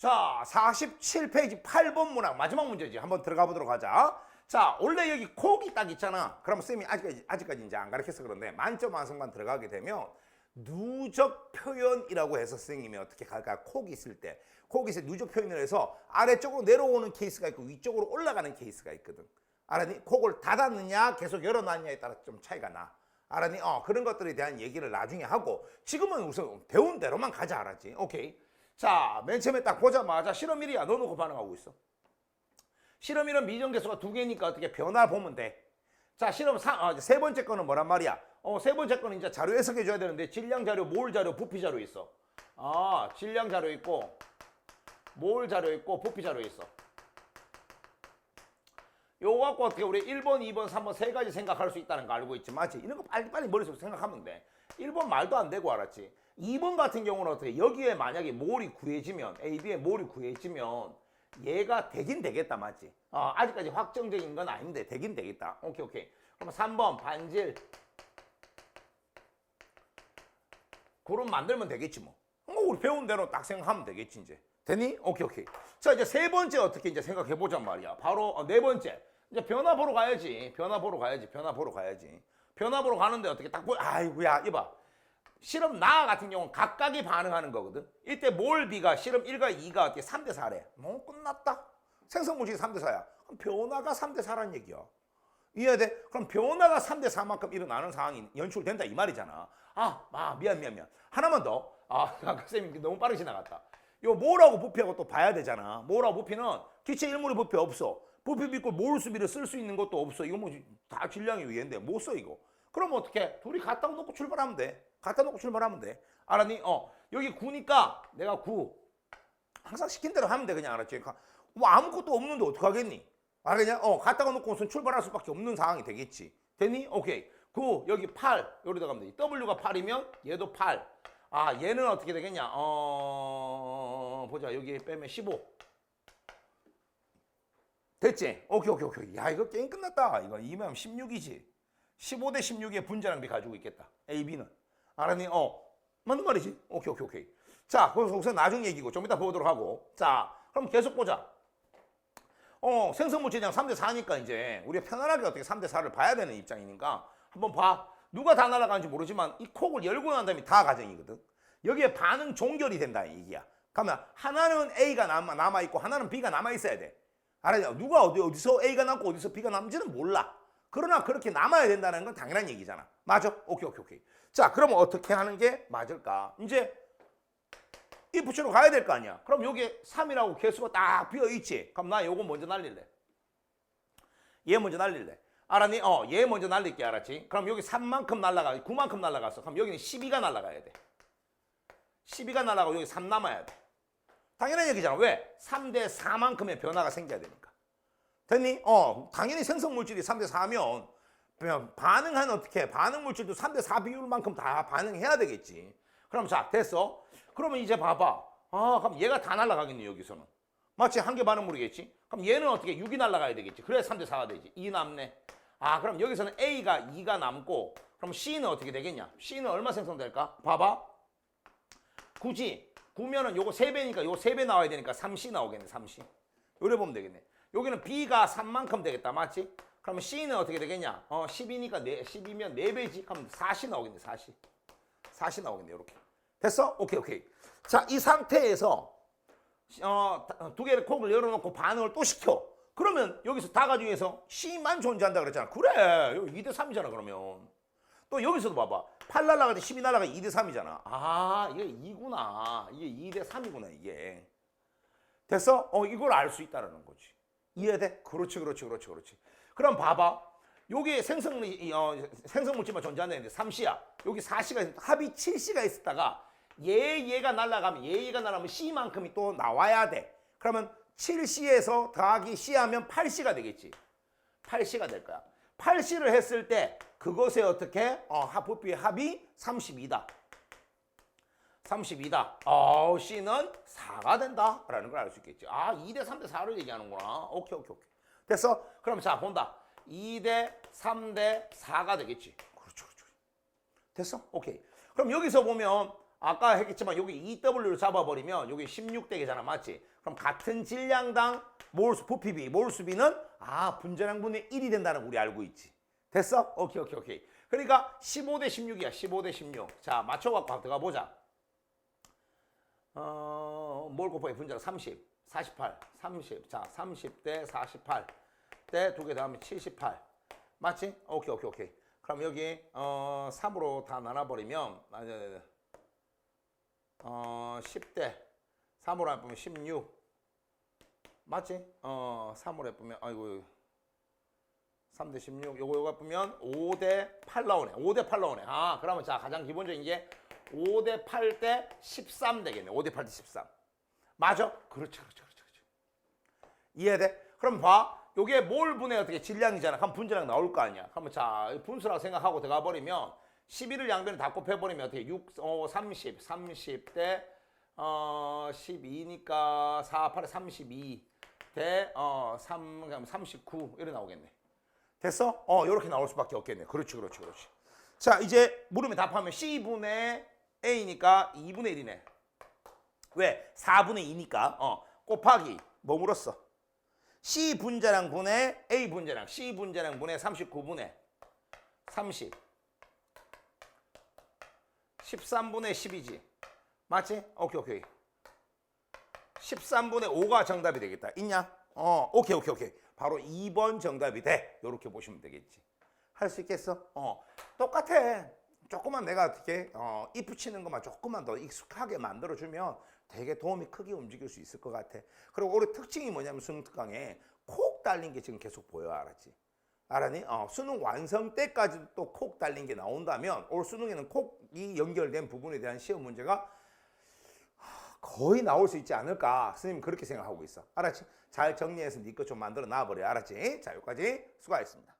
자, 47페이지 8번 문항 마지막 문제지. 한번 들어가 보도록 하자. 자, 원래 여기 콕이 딱 있잖아. 그럼 쌤이 아직까지 아직까지 이제 안 가르쳐서 그런데 만점 완성만 들어가게 되면 누적 표현이라고 해서 선생님이 어떻게 갈까? 콕이 있을 때. 때 누적 표현을 해서 아래쪽으로 내려오는 케이스가 있고 위쪽으로 올라가는 케이스가 있거든. 알았니? 콕을 닫았느냐, 계속 열어놨느냐에 따라 좀 차이가 나. 알았니? 어, 그런 것들에 대한 얘기를 나중에 하고 지금은 우선 배운 대로만 가자 알았지? 오케이. 자, 맨 처음에 딱 보자마자 실험 1이야. 넣어놓고 반응하고 있어. 실험 1은 미정계수가 두 개니까 어떻게 변화 보면 돼. 자, 실험 사, 아, 세 번째 거는 뭐란 말이야? 어, 세 번째 거는 이제 자료 해석해 줘야 되는데 질량 자료, 몰 자료, 부피 자료 있어. 아, 질량 자료 있고 몰 자료 있고 부피 자료 있어. 요거 갖고 어떻게 우리 1번, 2번, 3번 세 가지 생각할 수 있다는 거 알고 있지 맞지? 이런 거 빨리 빨리 머릿속에 생각하면 돼. 1번 말도 안 되고 알았지? 2번 같은 경우는 어떻게 여기에 만약에 몰이 구해지면 A, B의 몰이 구해지면 얘가 되긴 되겠다 맞지? 어, 아직까지 확정적인 건 아닌데 되긴 되겠다. 오케이 오케이. 그럼 3번 반질 그럼 만들면 되겠지 뭐. 뭐 우리 배운 대로 딱 생각하면 되겠지 이제. 되니? 오케이 오케이. 자 이제 세 번째 어떻게 이제 생각해 보자 말이야. 바로 어, 네 번째. 이제 변화 보러 가야지. 변화 보러 가야지. 변화 보러 가야지. 변화 보러 가는데 어떻게 딱 보? 아이고야 이봐. 실험 나 같은 경우는 각각이 반응하는 거거든. 이때 몰 B가 실험 1과 2가 어떻게 3대 4래. 뭐 끝났다. 생성 물질이 3대 4야. 그럼 변화가 3대 4란 얘기야. 이해돼? 그럼 변화가 3대 4만큼 일어나는 상황이 연출된다 이 말이잖아. 아, 아 미안 미안 미안. 하나만 더. 아, 아까 쌤이 너무 빠르게 지나갔다. 요 뭐라고 부피하고 또 봐야 되잖아. 뭐라고 부피는 기체 일몰의 부피 없어. 부피 믿고 몰 수비를 쓸 수 있는 것도 없어. 이거 뭐 다 질량의 위인데 못 써 이거. 그럼 어떻게? 둘이 갖다 놓고 출발하면 돼. 갖다 놓고 출발하면 돼. 알았니? 어 여기 9니까 내가 9. 항상 시킨 대로 하면 돼 그냥 알았지? 뭐 아무것도 없는데 어떡하겠니? 알겠냐? 어 갖다가 놓고 우선 출발할 수밖에 없는 상황이 되겠지. 됐니? 오케이. 9 여기 8 여기다가 하면 돼. W가 8이면 얘도 8. 아 얘는 어떻게 되겠냐? 어 보자 여기 빼면 15. 됐지? 오케이 오케이 오케이. 야 이거 게임 끝났다. 이거 2면 16이지. 15대 16의 분자량비 가지고 있겠다. A, B는. 알았니? 어. 맞는 말이지? 오케이 오케이 오케이. 자, 그래서 우선 나중 얘기고 좀 이따 보도록 하고. 자, 그럼 계속 보자. 어, 생성물질량 3대 4니까 이제 우리가 편안하게 어떻게 3대 4를 봐야 되는 입장이니까 한번 봐. 누가 다 날아가는지 모르지만 이 콕을 열고 난 다음에 다 가정이거든. 여기에 반응 종결이 된다 이 얘기야. 그러면 하나는 A가 남아, 남아 있고 하나는 B가 남아 있어야 돼. 알았냐? 누가 어디 어디서 A가 남고 어디서 B가 남지는 몰라. 그러나 그렇게 남아야 된다는 건 당연한 얘기잖아. 맞아? 오케이 오케이 오케이. 자, 그러면 어떻게 하는 게 맞을까? 이제 이 붙여로 가야 될 거 아니야. 그럼 여기 3이라고 개수가 딱 비어 있지. 그럼 나 요거 먼저 날릴래. 얘 먼저 날릴래. 알았니? 어, 얘 먼저 날릴게 알았지? 그럼 여기 3만큼 날라가, 9만큼 날라갔어. 그럼 여기는 12가 날라가야 돼. 12가 날라가고 여기 3 남아야 돼. 당연한 얘기잖아. 왜? 3대 4만큼의 변화가 생겨야 되니까. 됐니? 어, 당연히 생성 물질이 3대 4면 반응한 어떻게 반응 물질도 3대 4 비율만큼 다 반응해야 되겠지. 그럼 자, 됐어. 그러면 이제 봐봐. 아, 그럼 얘가 다 날아가겠네, 여기서는. 맞지? 한개 반응물이겠지? 그럼 얘는 어떻게 6이 날아가야 되겠지? 그래야 3대 4가 되지. 2 남네. 아, 그럼 여기서는 A가 2가 남고, 그럼 C는 어떻게 되겠냐? C는 얼마 생성될까? 봐봐. 굳이 9면은 요거 3배니까 요거 3배 나와야 되니까 3C 나오겠네, 3C. 요래 보면 되겠네. 여기는 B가 3만큼 되겠다, 맞지? 그러면 C는 어떻게 되겠냐? 어, 10이니까 4, 10이면 4배지? 그럼 4C 나오겠네, 4C. 4C 나오겠네, 요렇게. 됐어? 오케이, 오케이. 자, 이 상태에서 어, 다- 두 개를 콕을 열어놓고 반응을 또 시켜. 그러면 여기서 다가 중에서 C만 존재한다 그랬잖아. 그래. 여기 2대 3이잖아, 그러면. 또 여기서도 봐봐. 8 날라갈 때12 날라가 2대 3이잖아. 아, 이게 2구나. 이게 2대 3이구나, 이게. 됐어? 어, 이걸 알 수 있다는 거지. 이해돼? 그렇지, 그렇지, 그렇지, 그렇지. 그럼 봐봐. 여기 생성, 어, 생성 물질만 존재하는데 3C야. 여기 4C가 있, 합이 7C가 있었다가 얘, 얘가 날아가면 얘, 얘가 날아가면 C만큼이 또 나와야 돼. 그러면 7C에서 더하기 C 하면 8C가 되겠지. 8C가 될 거야. 8C를 했을 때 그것에 어떻게? 어, 합부피의 합이 32다. 32다. 어, C는 4가 된다. 라는 걸 알 수 있겠지. 아, 2대 3대 4를 얘기하는구나. 오케이, 오케이, 오케이. 됐어? 그럼 자, 본다. 2대 3대 4가 되겠지. 그렇죠, 그렇죠. 됐어? 오케이. 그럼 여기서 보면 아까 했겠지만 여기 EW를 잡아버리면 여기 16대기잖아 맞지? 그럼 같은 질량당 몰수 부피비 몰수비는 아 분자량 분의 1이 된다는 거 우리 알고 있지 됐어? 오케이 오케이 오케이 그러니까 15대 16이야 15대 16 자 맞춰갖고 들어가 보자 어, 몰 곱하기 분자가 30 48 30 자 30대 48대두개 더하면 78 맞지? 오케이 오케이 오케이 그럼 여기 어 3으로 다 나눠버리면 아, 네, 네, 네. 어 10대 3으로 해보면 16 맞지? 어 3으로 해보면 아이고 3대 16 요거 요거 해보면 5대 8 나오네. 5대 8 나오네. 아 그러면 자 가장 기본적인 게 5대 8 대 13 되겠네. 5대 8 대 13 맞아? 그렇죠 그렇죠 그렇죠 그렇죠. 이해돼? 그럼 봐. 요게 몰 분의 어떻게 질량이잖아. 그럼 분자량 나올 거 아니야. 그러면 자 분수라고 생각하고 들어가 버리면 11을 양변에 다 곱해버리면 어떻게 6, 어, 30, 30대 어, 12니까 4, 8에 32 대, 어, 3, 그럼 39 이렇게 나오겠네 됐어? 어, 이렇게 나올 수밖에 없겠네 그렇지 그렇지 그렇지 자 이제 물음에 답하면 C분의 A니까 2분의 1이네 왜? 4분의 2니까 어, 곱하기 뭐 물었어? C 분자량 분의 A 분자량 C 분자량 분의 39분의 30 13분의 10이지 맞지? 오케이 오케이 13분의 5가 정답이 되겠다 있냐? 어 오케이 오케이 오케이 바로 2번 정답이 돼 요렇게 보시면 되겠지 할 수 있겠어? 어 똑같아 조금만 내가 어떻게 어, if 치는 것만 조금만 더 익숙하게 만들어주면 되게 도움이 크게 움직일 수 있을 것 같아 그리고 우리 특징이 뭐냐면 수능 특강에 콕 달린 게 지금 계속 보여 알았지? 알았니? 어, 수능 완성 때까지도 또 콕 달린 게 나온다면 올 수능에는 콕이 연결된 부분에 대한 시험 문제가 거의 나올 수 있지 않을까 선생님 그렇게 생각하고 있어 알았지? 잘 정리해서 네거좀 만들어 놔버려 알았지? 자 여기까지 수고하셨습니다